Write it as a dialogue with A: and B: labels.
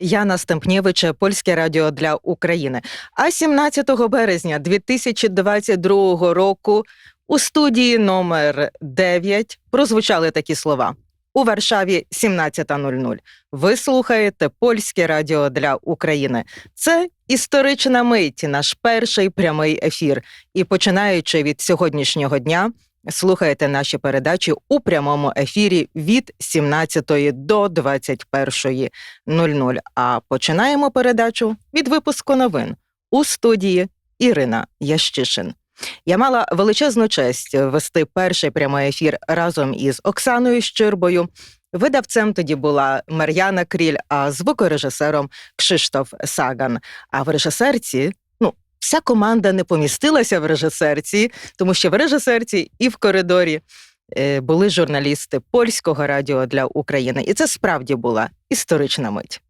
A: Яна Стемпнєвича, Польське радіо для України. А 17 березня 2022 року у студії номер 9 прозвучали такі слова. У Варшаві 17.00. Ви слухаєте Польське радіо для України. Це історична мить, наш перший прямий ефір. І починаючи від сьогоднішнього дня, слухаєте наші передачі у прямому ефірі від 17 до 21.00. А починаємо передачу від випуску новин у студії Ірина Ящишин. Я мала величезну честь вести перший прямий ефір разом із Оксаною Щирбою. Видавцем тоді була Мар'яна Кріль, а звукорежисером Кшиштоф Саган. А в режисерці, вся команда не помістилася в режисерці, тому що в режисерці і в коридорі е, були журналісти польського радіо для України. І це справді була історична мить.